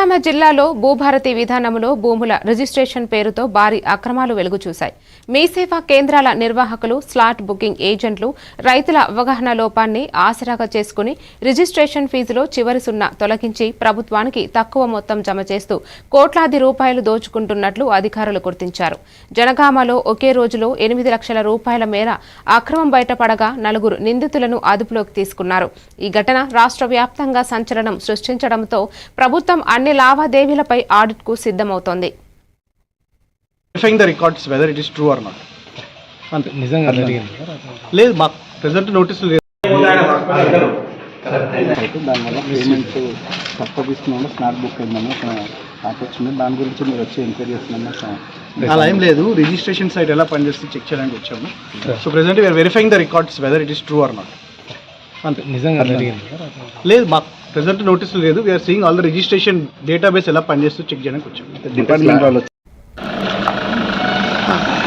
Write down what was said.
జనగామ జిల్లాలో భూభారతి విధానంలో భూముల రిజిస్ట్రేషన్ పేరుతో భారీ అక్రమాలు వెలుగు చూశాయి మీ సేవా కేంద్రాల నిర్వాహకులు స్లాట్ బుకింగ్ ఏజెంట్లు రైతుల అవగాహన లోపాన్ని ఆసరాగా చేసుకుని రిజిస్ట్రేషన్ ఫీజులో చివరి సున్నా తొలగించి ప్రభుత్వానికి తక్కువ మొత్తం జమ చేస్తూ కోట్లాది రూపాయలు దోచుకుంటున్నట్లు అధికారులు గుర్తించారు. జనగామలో ఒకే రోజులో ఎనిమిది లక్షల రూపాయల మేర అక్రమం బయటపడగా నలుగురు నిందితులను అదుపులోకి తీసుకున్నారు. ఈ ఘటన రాష్ట్ర వ్యాప్తంగా సంచలనం సృష్టించడంతో ప్రభుత్వం అన్ని లావాదేవీలపై ఆడిట్కు సిద్ధమవుతోంది. Verifying the records whether it is true or not అంతే నిజంగా జరిగింది. లేదు మాకు ప్రెసెంట్ నోటీసులు లేదు. దానివల్ల పేమెంట్ స్మార్ట్ బుక్ అయిందని దాని గురించి మీరు వచ్చి ఎంక్వైరీ చేస్తున్నాము అలా ఏం లేదు. రిజిస్ట్రేషన్ సైట్ ఎలా పనిచేస్తుంది చెక్ చేయడానికి వచ్చాము. So present we are verifying the records whether it is true or not అంతే నిజంగా జరిగింది. లేదు మాకు ప్రెసెంట్ నోటీసులు లేదు. We are seeing all the registration database ఎలా పనిచేస్తూ చెక్ చేయడానికి వచ్చాము డిపార్ట్మెంట్ వాళ్ళు